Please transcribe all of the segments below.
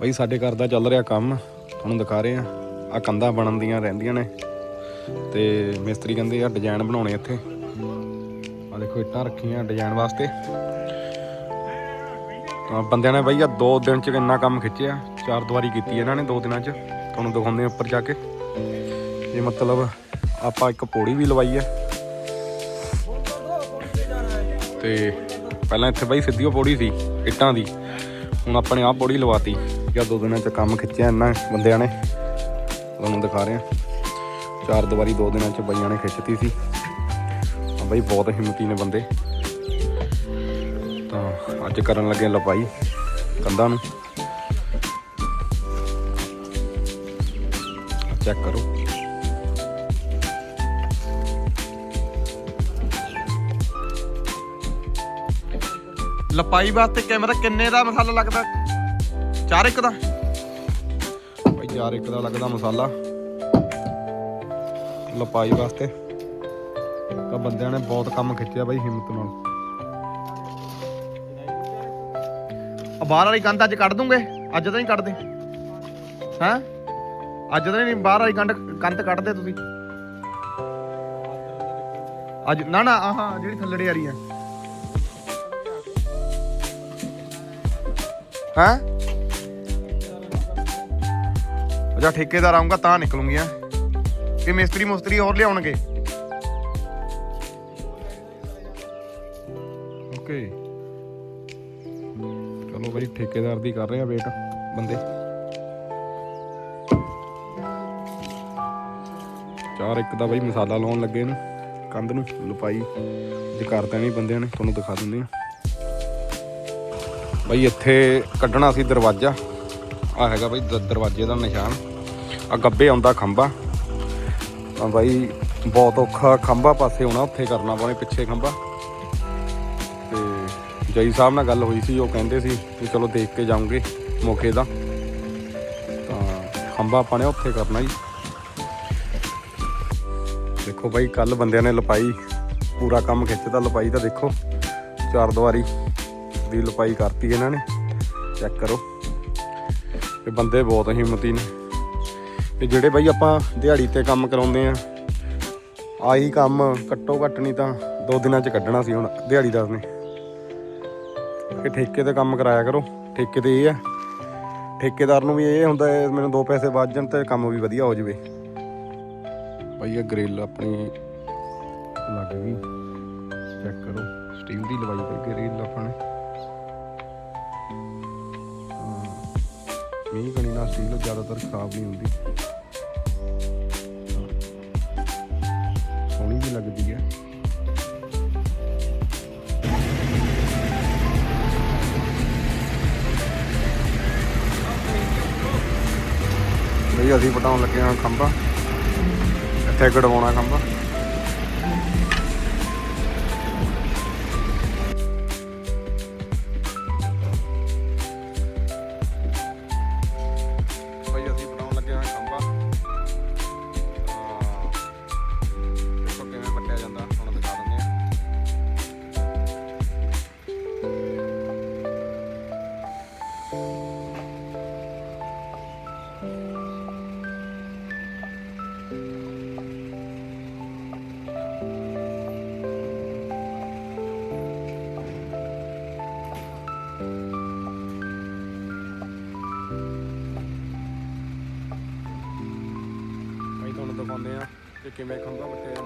ਬਈ ਸਾਡੇ ਘਰ ਦਾ ਚੱਲ ਰਿਹਾ ਕੰਮ, ਤੁਹਾਨੂੰ ਦਿਖਾ ਰਹੇ ਆ ਆ ਕੰਧਾਂ ਬਣਨ ਦੀਆਂ ਰਹਿੰਦੀਆਂ ਨੇ ਤੇ ਮਿਸਤਰੀ ਕਹਿੰਦੇ ਆ ਡਿਜ਼ਾਈਨ ਬਣਾਉਣੇ ਇੱਥੇ। ਆ ਦੇਖੋ, ਇੱਟਾਂ ਰੱਖੀਆਂ ਡਿਜ਼ਾਈਨ ਵਾਸਤੇ। ਤਾਂ ਬੰਦਿਆਂ ਨੇ ਬਈ ਆ ਦੋ ਦਿਨ ਚ ਇੰਨਾ ਕੰਮ ਖਿੱਚਿਆ, ਚਾਰ ਦੁਆਰੀ ਕੀਤੀ ਇਹਨਾਂ ਨੇ ਦੋ ਦਿਨਾਂ ਚ। ਤੁਹਾਨੂੰ ਦਿਖਾਉਂਦੇ ਆ ਉੱਪਰ ਜਾ ਕੇ। ਇਹ ਮਤਲਬ ਆਪਾਂ ਇੱਕ ਪੌੜੀ ਵੀ ਲਵਾਈ ਹੈ ਤੇ ਪਹਿਲਾਂ ਇੱਥੇ ਬਈ ਸਿੱਧੀ ਉਹ ਪੌੜੀ ਸੀ, ਇੱਟਾਂ ਦੀ। ਹੁਣ ਆਪਣੇ ਆਹ ਪੌੜੀ ਲਵਾਤੀ। ਜਾਂ ਦੋ ਦਿਨਾਂ ਚ ਕੰਮ ਖਿੱਚਿਆ ਇਹਨਾਂ ਬੰਦਿਆਂ ਨੇ। ਤੁਹਾਨੂੰ ਦਿਖਾ ਰਹੇ। ਚਾਰ ਦੀਵਾਰੀ ਦੋ ਦਿਨਾਂ ਚ ਬਈਆਂ ਨੇ ਖਿੱਚਤੀ ਸੀ। ਬਈ ਬਹੁਤ ਹਿੰਮਤੀ ਨੇ ਬੰਦੇ। ਤਾਂ ਅੱਜ ਕਰਨ ਲੱਗੇ ਲਪਾਈ ਕੰਧਾਂ ਨੂੰ। ਚੈੱਕ ਕਰੋ। ਲਪਾਈ ਵਾਸਤੇ ਕੈਮਰਾ ਕਿੰਨੇ ਦਾ ਮਸਾਲਾ ਲੱਗਦਾ? ਚਾਰ ਇੱਕ ਦਾ। ਭਾਈ ਚਾਰ ਇੱਕ ਦਾ ਲੱਗਦਾ ਮਸਾਲਾ। ਲਪਾਈ ਵਾਸਤੇ। ਤਾਂ ਬੰਦਿਆਂ ਨੇ ਬਹੁਤ ਕੰਮ ਖਿੱਚਿਆ ਬਾਈ ਹਿੰਮਤ ਨਾਲ। ਆ ਬਾਹਰ ਵਾਲੀ ਕੰਧ ਅੱਜ ਕੱਢ ਦੂੰਗੇ। ਅੱਜ ਤਾਂ ਨਹੀਂ ਕੱਢਦੇ। ਹੈਂ? ਅੱਜ ਤਾਂ ਨਹੀਂ ਬਾਹਰ ਵਾਲੀ ਕੰਧ ਕੰਧ ਕੱਢਦੇ ਤੁਸੀਂ। ਅੱਜ ਨਾ ਨਾ ਆਹਾਂ ਜਿਹੜੀ ਥੱਲੜੇ ਆ। ਰਹੀ ਹੈ ਹੈਂ? ਜਾਂ ਠੇਕੇਦਾਰ ਆਉਂਗਾ ਤਾਂ ਨਿਕਲੂੰਗੀਆਂ। ਕਿ ਮਿਸਤਰੀ ਮੁਸਤਰੀ ਹੋਰ ਲਿਆਉਣਗੇ। ਓਕੇ। ਚਲੋ ਬਾਈ, ਠੇਕੇਦਾਰ ਦੀ ਕਰ ਰਹੇ ਆ ਵੇਟ, ਬੰਦੇ। ਚਾਰ ਇੱਕ ਦਾ ਬਾਈ ਮਸਾਲਾ ਲਾਉਣ ਲੱਗੇ ਨੇ, ਕੰਧ ਨੂੰ ਲਪਾਈ। ਜੇ ਕਰ ਦੇਣੀ ਬੰਦਿਆਂ ਨੇ, ਤੁਹਾਨੂੰ ਦਿਖਾ ਦਿੰਦੇ ਆ। ਬਈ, ਇੱਥੇ ਕੱਢਣਾ ਸੀ ਦਰਵਾਜ਼ਾ। ਆ ਹੈਗਾ ਬਾਈ ਦ- ਦਰਵਾਜ਼ੇ ਦਾ ਨਿਸ਼ਾਨ। ਆ ਗੱਬੇ ਆਉਂਦਾ ਖੰਭਾ। ਤਾਂ ਬਾਈ ਬਹੁਤ ਔਖਾ ਖੰਭਾ ਪਾਸੇ ਹੋਣਾ, ਉੱਥੇ ਕਰਨਾ ਪਾਉਣੇ ਪਿੱਛੇ ਖੰਭਾ। ਤੇ ਜਈ ਸਾਹਿਬ ਨਾਲ ਗੱਲ ਹੋਈ ਸੀ, ਉਹ ਕਹਿੰਦੇ ਸੀ ਕਿ ਚਲੋ ਦੇਖ ਕੇ ਜਾਉਂਗੇ ਮੌਕੇ ਦਾ। ਤਾਂ ਖੰਭਾ ਆਪਾਂ ਨੇ ਉੱਥੇ ਕਰਨਾ ਜੀ। ਦੇਖੋ ਬਾਈ ਕੱਲ ਬੰਦਿਆਂ ਨੇ ਲਪਾਈ, ਪੂਰਾ ਕੰਮ ਖਿੱਚਦਾ ਲਪਾਈ ਤਾਂ ਦੇਖੋ। ਚਾਰ ਦੀਵਾਰੀ ਦੀ ਲਪਾਈ ਕਰਤੀ ਇਹਨਾਂ ਨੇ। ਚੈੱਕ ਕਰੋ। ਇਹ ਬੰਦੇ ਬਹੁਤ ਹਿੰਮਤੀ ਨੇ। ਤੇ ਜਿਹੜੇ ਬਾਈ ਆਪਾਂ ਦਿਹਾੜੀ ਤੇ ਕੰਮ ਕਰਾਉਂਦੇ ਆ, ਆਹੀ ਕੰਮ ਘੱਟੋ ਘੱਟ ਨਹੀਂ ਤਾਂ ਦੋ ਦਿਨਾਂ ਚ ਕੱਢਣਾ ਸੀ ਹੁਣ ਦਿਹਾੜੀਦਾਰ ਨੇ। ਕਿ ਠੇਕੇ ਤੇ ਕੰਮ ਕਰਾਇਆ ਕਰੋ। ਠੇਕੇ ਤੇ ਇਹ ਆ। ਠੇਕੇਦਾਰ ਨੂੰ ਵੀ ਇਹ ਹੁੰਦਾ ਮੈਨੂੰ ਦੋ ਪੈਸੇ ਵੱਧ ਜਾਣ ਤੇ ਕੰਮ ਵੀ ਵਧੀਆ ਹੋ ਜਾਵੇ। ਭਾਈ ਇਹ ਗ੍ਰਿਲ ਆਪਣੀ ਲੱਗ ਗਈ। ਚੈੱਕ ਕਰੋ। ਸਟੀਲ ਦੀ ਲਵਾਈ ਪਈ ਗ੍ਰਿਲ ਆਪਾਂ ਨੇ। ਮੀਂਹ ਕਣੀ ਨਾਲ ਸਟੀਲ ਜ਼ਿਆਦਾਤਰ ਖਰਾਬ ਨਹੀਂ ਹੁੰਦੀ। ਸੋਹਣੀ ਵੀ ਲੱਗਦੀ ਹੈ। ਬਈ ਅਸੀਂ ਪਟਾਉਣ ਲੱਗੇ ਹਾਂ ਖੰਭਾ। ਇੱਥੇ ਗੜਵਾਉਣਾ ਖੰਭਾ। ਆ ਕਿ ਕਿਵੇਂ ਖੰਭਾ ਪੱਟਿਆ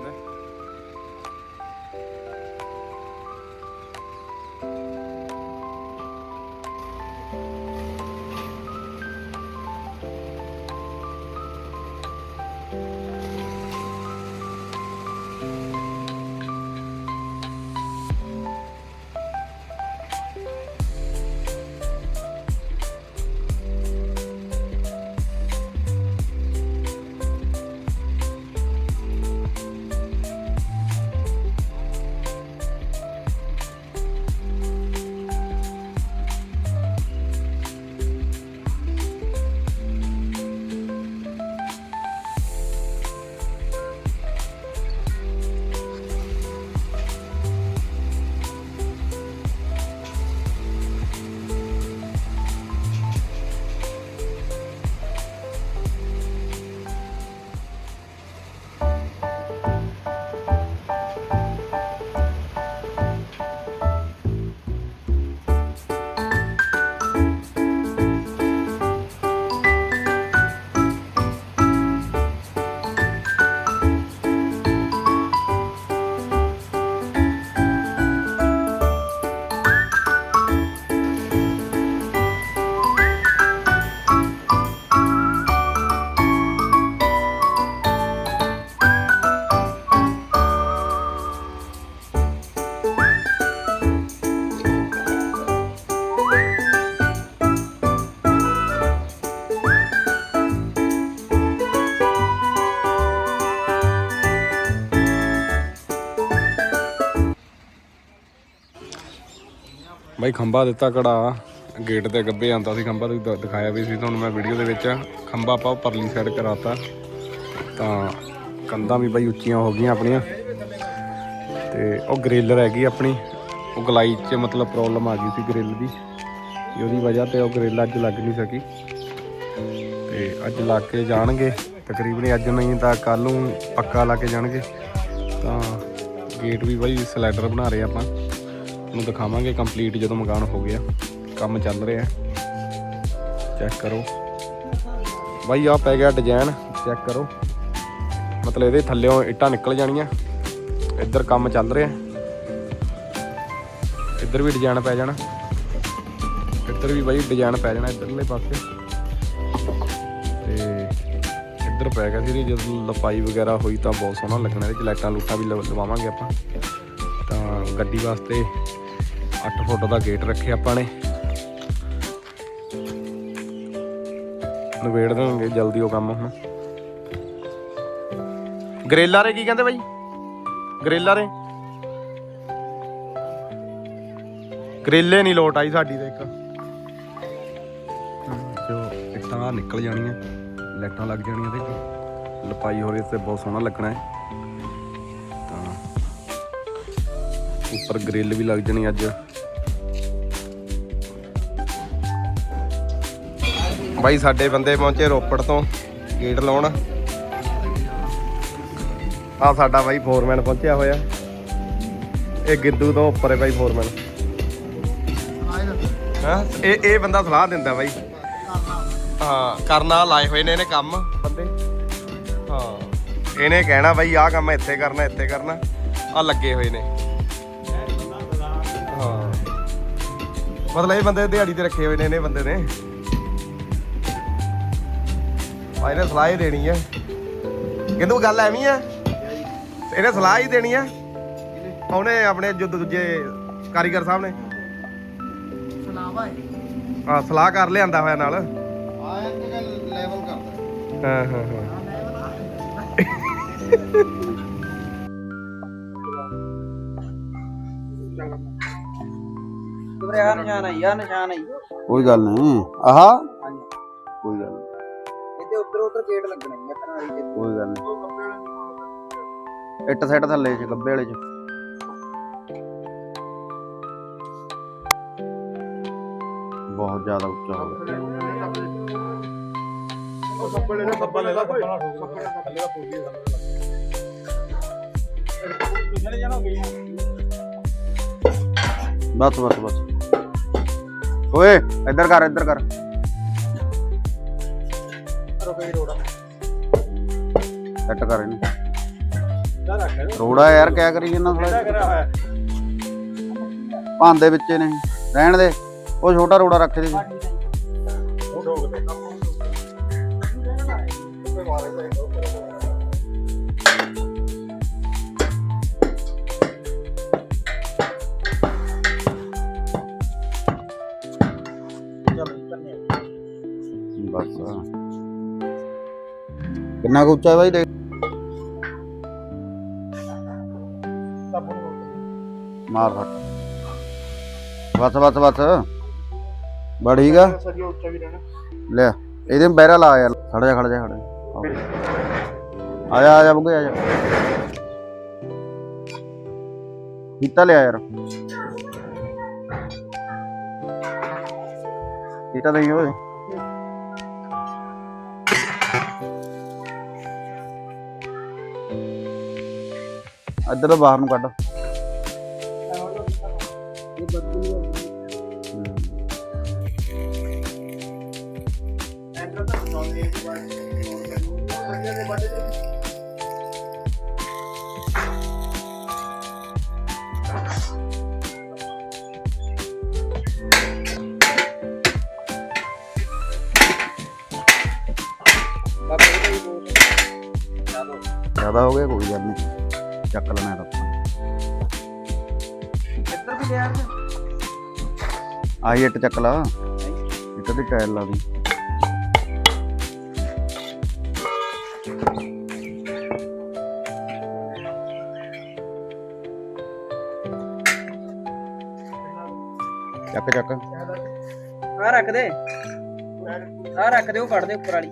ਬਾਈ ਖੰਭਾ ਦਿੱਤਾ ਕੜਾ ਗੇਟ ਦੇ ਗੱਬੇ ਆਂਦਾ ਸੀ ਖੰਭਾ ਤੇ ਦ- ਦਿਖਾਇਆ ਵੀ ਸੀ ਤੁਹਾਨੂੰ ਮੈਂ ਵੀਡੀਓ ਦੇ ਵਿੱਚ। ਖੰਭਾ ਆਪਾਂ ਪਰਲੀ ਸਾਈਡ ਕਰਾਤਾ। ਤਾਂ ਕੰਧਾਂ ਵੀ ਬਾਈ ਉੱਚੀਆਂ ਹੋ ਗਈਆਂ ਆਪਣੀਆਂ। ਤੇ ਉਹ ਗ੍ਰਿਲ ਰਹਿ ਗਈ ਆਪਣੀ। ਉਹ ਗਲਾਈ 'ਚ ਮਤਲਬ ਪ੍ਰੋਬਲਮ ਆ ਗਈ ਸੀ ਗ੍ਰਿਲ ਦੀ। ਉਹਦੀ ਵਜ੍ਹਾ ਤੇ ਉਹ ਗ੍ਰਿਲ ਅੱਜ ਲੱਗ ਨਹੀਂ ਸਕੀ। ਤੇ ਅੱਜ ਲਾ ਕੇ ਜਾਣਗੇ। ਤਕਰੀਬਨ ਅੱਜ ਨਹੀਂ ਤਾਂ ਕੱਲ ਨੂੰ ਪੱਕਾ ਲਾ ਕੇ ਜਾਣਗੇ। ਤਾਂ ਗੇਟ ਵੀ ਬਾਈ ਸਲਾਈਡਰ ਬਣਾ ਰਹੇ ਆਪਾਂ। ਤੁਹਾਨੂੰ ਦਿਖਾਵਾਂਗੇ ਕੰਪਲੀਟ ਜਦੋਂ ਮਕਾਨ ਹੋ ਗਿਆ। ਕੰਮ ਚੱਲ ਰਿਹਾ। ਚੈੱਕ ਕਰੋ। ਬਾਈ ਆ ਪੈ ਗਿਆ ਡਿਜ਼ਾਈਨ ਚੈੱਕ ਕਰੋ। ਮਤਲਬ ਇਹਦੇ ਥੱਲੇੋਂ ਇੱਟਾਂ ਨਿਕਲ ਜਾਣੀਆਂ। ਇੱਧਰ ਕੰਮ ਚੱਲ ਰਿਹਾ। ਇੱਧਰ ਵੀ ਡਿਜ਼ਾਈਨ ਪੈ ਜਾਣਾ। ਇੱਧਰ ਵੀ ਬਾਈ ਡਿਜ਼ਾਈਨ ਪੈ ਜਾਣਾ ਇੱਧਰਲੇ ਪਾਸੇ। ਤੇ ਇੱਧਰ ਪੈ ਗਿਆ ਸੀ ਜਦੋਂ ਲਪਾਈ ਵਗੈਰਾ ਹੋਈ ਤਾਂ ਬਹੁਤ ਸੋਹਣਾ ਲੱਗਣਾ। ਇਹਦੇ ਚ ਲਾਈਟਾਂ ਲੂਟਾਂ ਵੀ ਲਵ- ਲਵਾਵਾਂਗੇ ਆਪਾਂ। ਤਾਂ ਗੱਡੀ ਵਾਸਤੇ 8 ਫੁੱਟ ਦਾ ਗੇਟ ਰੱਖਿਆ ਆਪਾਂ ਨੇ। ਨਵੇੜ ਦੇਣਗੇ ਜਲਦੀ ਉਹ ਕੰਮ ਹੁਣ। ਗਰੇਲਾ ਰੇ ਕੀ ਕਹਿੰਦੇ ਬਾਈ? ਗਰੇਲਾ ਰੇ। ਗਰੇਲੇ ਨਹੀਂ ਲੋਟ ਆਈ ਸਾਡੀ ਤੇ ਇੱਕ। ਜੋ ਇੱਟਾਂ ਨਿਕਲ ਜਾਣੀਆਂ। ਲਾਈਟਾਂ ਲੱਗ ਜਾਣੀਆਂ ਤੇ ਲਪਾਈ ਹੋ ਰਹੀ ਤੇ ਬਹੁਤ ਸੋਹਣਾ ਲੱਗਣਾ ਹੈ। ਉੱਪਰ ਗ੍ਰਿਲ ਵੀ ਲੱਗ ਜਣੀ ਅੱਜ। ਬਾਈ ਸਾਡੇ ਬੰਦੇ ਪਹੁੰਚੇ ਰੋਪੜ ਤੋਂ ਗੇਟ ਲਾਉਣ। ਆ ਸਾਡਾ ਬਾਈ ਫੋਰਮੈਨ ਪਹੁੰਚਿਆ ਹੋਇਆ। ਇਹ ਗਿੱਦੂ ਤੋਂ ਉੱਪਰ ਹੈ ਬਾਈ ਫੋਰਮੈਨ ਹਾਂ? ਇਹ ਇਹ ਬੰਦਾ ਸਲਾਹ ਦਿੰਦਾ ਬਾਈ। ਹਾਂ ਕਰਨਾ ਲਾਏ ਹੋਏ ਨੇ ਇਹਨੇ ਕੰਮ। ਬੰਦੇ। ਹਾਂ। ਇਹਨੇ ਕਹਿਣਾ ਬਾਈ ਆਹ ਕੰਮ ਇੱਥੇ ਕਰਨਾ ਇੱਥੇ ਕਰਨਾ। ਆ ਲੱਗੇ ਹੋਏ ਨੇ। ਹਾਂ। ਮਤਲਬ ਇਹ ਬੰਦੇ ਦਿਹਾੜੀ ਤੇ ਰੱਖੇ ਹੋਏ ਨੇ ਇਹਨੇ ਬੰਦੇ ਨੇ। ਆ ਇਹਨੇ ਸਲਾਹ ਹੀ ਦੇਣੀ ਹੈ ਕਿੰਦੂ ਗੱਲ ਐਵੇਂ ਆ? ਇਹਨੇ ਸਲਾਹ ਹੀ ਦੇਣੀ ਆ। ਉਹਨੇ ਆਪਣੇ ਜੋ ਦੂਜੇ ਕਾਰੀਗਰ ਸਾਹਿਬ ਨੇ। ਸੁਣਾਵਾ ਹਾਂ। ਸਲਾਹ ਕਰ ਲਿਆਂਦਾ ਹੋਇਆ ਨਾਲ। ਆਇਆ ਕਿ ਲੈਵਲ ਕਰਦਾ। ਹਾਂ ਹਾਂ ਹਾਂ। ਆ। ਆ ਕੋਈ ਗੱਲ ਨਹੀਂ। ਆਹਾ? ਕੋਈ ਗੱਲ ਨਹੀਂ ਇਹਦੇ ਉੱਧਰ ਉੱਧਰ ਗੇਟ ਲੱਗਣਾ ਹੈ ਤਨਾਰੀ ਦੇ ਕੋਈ ਗੱਲ ਨਹੀਂ। ਇੱਟ ਸੈੱਟ ਥੱਲੇ ਚ ਗੱਬੇ ਵਾਲੇ ਚ। ਬਹੁਤ ਜ਼ਿਆਦਾ ਉੱਚਾ ਹੋ ਗਿਆ। ਬਸ ਬਸ ਬਸ। ਓਏ ਇੱਧਰ ਕਰ ਸੈੱਟ ਕਰ ਇਹਨੂੰ। ਰੋੜਾ ਯਾਰ ਕਿਆ ਕਰੀ ਇਹਨਾਂ ਥੋੜਾ ਭਾਂਦੇ ਵਿੱਚੇ ਨੇ ਰਹਿਣ ਦੇ। ਉਹ ਛੋਟਾ ਰੋੜਾ ਰੱਖ ਦੇ ਕਿੰਨਾ ਕੁ ਉੱਚਾ ਹੈ ਬਾਈ ਦੇਖ ਮਾਰ ਫਟ ਬਸ ਬਸ ਬਸ ਬੜੀਗਾ ਸਰੀ ਉੱਚਾ ਵੀ ਰਹਿਣਾ ਲੈ ਇਹਦੇ ਬੈਰਾ ਲਾ ਯਾਰ ਖੜ ਜਾ ਖੜ ਜਾ ਖੜ ਜਾ ਆ ਜਾ ਆ ਜਾ ਬੁੱਗੇ ਆ ਜਾ ਕੀਤਾ ਲਿਆ ਯਾਰ ਕੀਤਾ ਨਹੀਂ ਓਏ ਇੱਧਰ ਬਾਹਰ ਨੂੰ ਕੱਢ। ਜ਼ਿਆਦਾ ਹੋ ਗਿਆ ਕੋਈ ਗੱਲ ਨਹੀਂ। ਚੱਕ ਲੈਣਾ ਤਾਂ ਇੱਧਰ ਵੀ ਲਿਆ ਆਹੀ ਇੱਟ ਚੱਕ ਲਾ। ਇੱਟ ਦੀ ਟਾਇਲ ਲਾ ਦੀ। ਚੱਕ ਚੱਕ। ਆ ਰੱਖ ਦੇ। ਆ ਰੱਖ ਦੇ ਉਹ ਕੱਢ ਦੇ ਉੱਪਰ ਵਾਲੀ।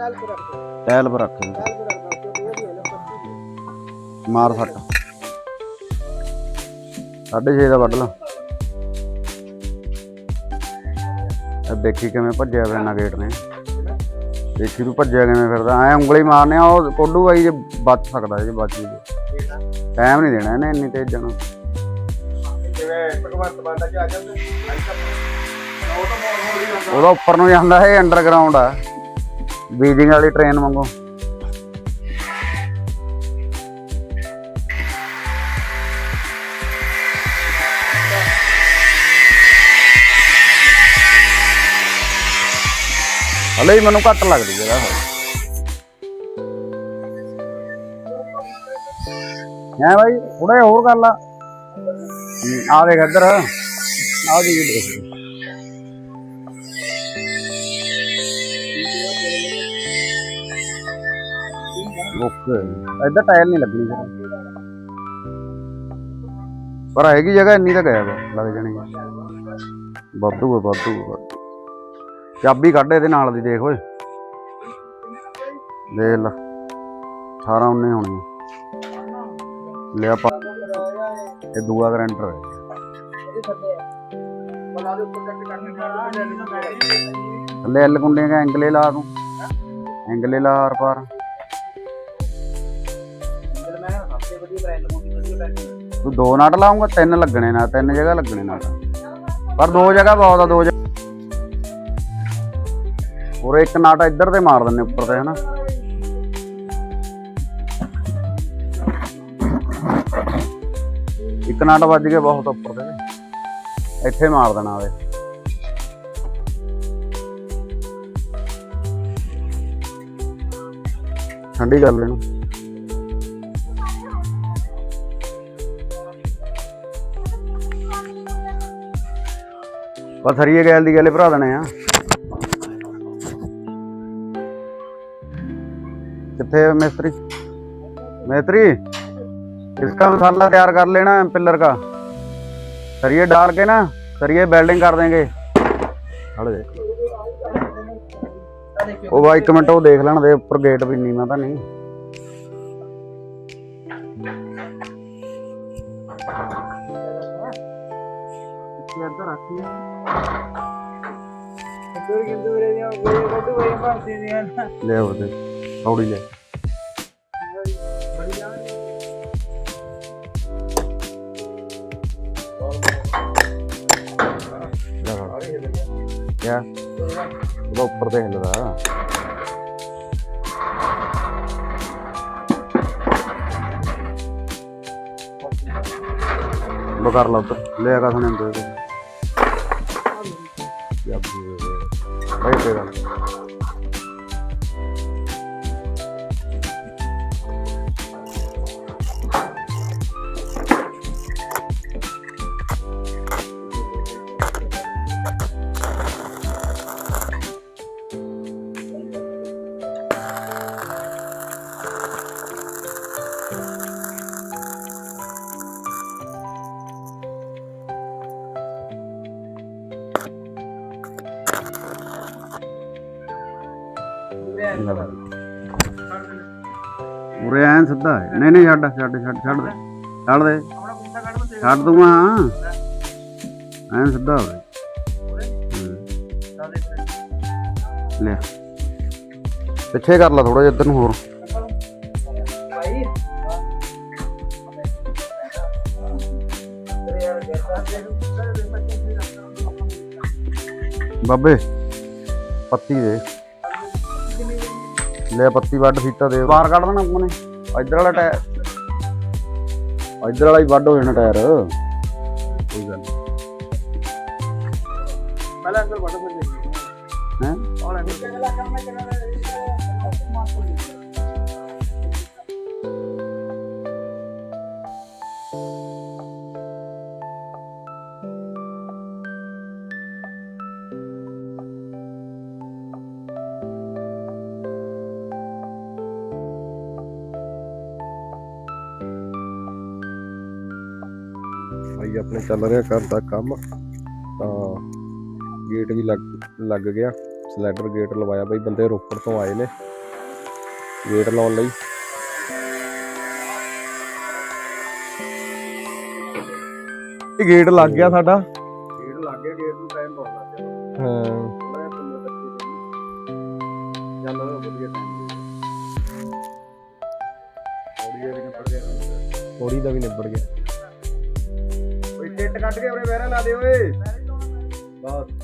ਟਾਇਲ ਪਰ ਰੱਖ ਦੇ। ਮਾਰ ਸਾਢੇ ਛੇ ਦਾ ਵੱਢ ਲਾ। ਇਹ ਦੇਖੀ ਕਿਵੇਂ ਭੱਜਿਆ ਫਿਰ ਨਾ ਗੇਟ ਨੇ। ਦੇਖੀ ਤੂੰ ਭੱਜਿਆ ਕਿਵੇਂ ਫਿਰਦਾ। ਐ ਉਂਗਲੀ ਮਾਰਨੇ ਆ ਉਹ ਕੋਡੂ ਬਾਈ ਜੇ ਬਚ ਸਕਦਾ ਜੇ ਬਚ ਜੀ ਟਾਈਮ ਨਹੀਂ ਦੇਣਾ ਇਹਨੇ ਇੰਨੀ ਤੇਜ਼ ਜਾਣਾ। ਆ ਉਹਦਾ ਉੱਪਰ ਨੂੰ ਜਾਂਦਾ ਹੈ ਅੰਡਰਗਰਾਉਂਡ ਆ। ਬੀਜਿੰਗ ਵਾਲੀ ਟ੍ਰੇਨ ਵਾਂਗੂ। ਹਲੇ ਹੀ ਮੈਨੂੰ ਘੱਟ ਲੱਗਦੀ ਜਰਾ ਹੈ ਭਾਈ ਥੋੜਾ ਹੋਰ ਕਰ ਲਾ ਆ ਦੇਖ ਇੱਧਰ। ਆ ਦੀ ਦੇਖ। ਓਕੇ। ਇੱਧਰ ਟਾਇਲ ਨਹੀਂ ਲੱਗਣੀ ਫਿਰ। ਪਰ ਹੈਗੀ ਜਗ੍ਹਾ ਇੰਨੀ ਤਾਂ ਗਿਆ ਲੱਗ ਜਾਣੀ। ਵਾਧੂ ਆ ਵਾਧੂ ਆ, ਵਾਧੂ ਚਾਬੀ ਕੱਢ ਇਹਦੇ ਨਾਲ ਦੀ ਦੇਖ ਓਏ। ਦੇਖ ਲਾ 18 19 ਹੋਣੀ ਆ। ਲਿਆ ਪਾ। ਇਹ ਦੂਆ ਗਰੰਟਰ ਹੈ ਥੱਲੇ ਐਲ ਕੁੰਡੇ ਦਾ ਐਂਗਲੇ ਲਾ ਤੂੰ। ਐਂਗਲੇ ਲਾ ਆਰ ਪਾਰ ਤੂੰ ਦੋ ਨਾਟ ਲਾਉਂਗਾ ਤਿੰਨ ਲੱਗਣੇ ਨਾ ਤਿੰਨ ਜਗ੍ਹਾ ਲੱਗਣੇ ਨਾਟ ਪਰ ਦੋ ਜਗ੍ਹਾ ਬਹੁਤ ਆ, ਦੋ ਹੋਰ ਇੱਕ ਨਾਟ ਇੱਧਰ ਤੇ ਮਾਰ ਦਿੰਨੇ ਉੱਪਰ ਤੇ, ਹਨਾ? ਇੱਕ ਨਾਟ ਵੱਜ ਗਿਆ ਬਹੁਤ ਉੱਪਰ ਤੇ। ਇੱਥੇ ਮਾਰ ਦੇਣਾ ਵੇ ਠੰਡੀ ਗੱਲ ਇਹਨੂੰ ਬਸ ਹਰੀਏ ਗੈਲ ਦੀ ਗੱਲੇ ਭਰਾ ਦੇਣੇ ਆ कितने है मिस्त्री मिस्त्री इसका मसाला तैयार कर लेना पिलर का सरिये डाल के ना सरिये वेल्डिंग कर देंगे खड़े देख ਉਹ ਬਾਈ ਇੱਕ ਮਿੰਟ ਉਹ ਦੇਖ ਲੈਣ ਦੇ ਉੱਪਰ ਗੇਟ ਵੀ ਨੀਵਾਂ ਤਾਂ ਨਹੀਂ ਇੱਧਰ ਰੱਖੀ ਦੂਰ ਕਿੰਦੂਰੇ ਦੀਆਂ ਗੋਏ ਗੱਡੂ ਗੋਏ ਭਾਂਸੀ ਦੀਆਂ ਲੈ ਉਹਦੇ ਥੋੜੀ ਲੈ ਲੈ ਫੜ। ਕਿਆ ਉਹਦਾ ਉੱਪਰ ਤੇ ਸਿੱਧਾ ਹੈ। ਨਹੀਂ ਨਹੀਂ, ਛੱਡ ਛੱਡ ਛੱਡ ਛੱਡ ਦੇ। ਛੱਡ ਦੇ। ਛੱਡ ਦੂੰਗਾ ਐਨ ਸਿੱਧਾ ਹੋਵੇ ਲੈ। ਪਿੱਛੇ ਕਰ ਲਾ ਥੋੜਾ ਜਿਹਾ ਇੱਧਰ ਨੂੰ ਹੋਰ। ਬਾਬੇ, ਪੱਤੀ ਦੇ। ਲੈ, ਪੱਤੀ ਵੱਢ ਫੀਤਾ ਦੇ। ਬਾਹਰ ਕੱਢ ਦੇਣਾ ਆਪਾਂ ਨੇ ਇੱਧਰ ਵਾਲਾ ਟਾਇਰ ਇੱਧਰ ਵਾਲਾ ਹੀ ਚੱਲ ਰਿਹਾ ਘਰ ਦਾ ਕੰਮ ਤਾਂ ਗੇਟ ਵੀ ਲੱਗ ਲੱਗ ਗਿਆ। ਸਲੈਡਰ ਗੇਟ ਲਵਾਇਆ ਬਾਈ ਬੰਦੇ ਰੋਪੜ ਤੋਂ ਆਏ ਨੇ। ਗੇਟ ਲਾਉਣ ਲਈ। ਇਹ ਗੇਟ ਲੱਗ ਗਿਆ ਸਾਡਾ। ਗੇਟ ਲੱਗ ਗਿਆ ਗੇਟ ਨੂੰ ਟਾਈਮ ਬਹੁਤ ਲੱਗ ਗਿਆ। ਹਾਂ। ਚੱਲ ਵਧੀਆ ਟਾਈਮ ਥੋੜੀ ਦਾ ਵੀ ਨਿਬੜ ਗਿਆ। ਕੱਢ ਕੇ ਆਪਣੇ ਵਹਿਰਾ ਲਾ ਦੇ ਓਏ। ਬਸ।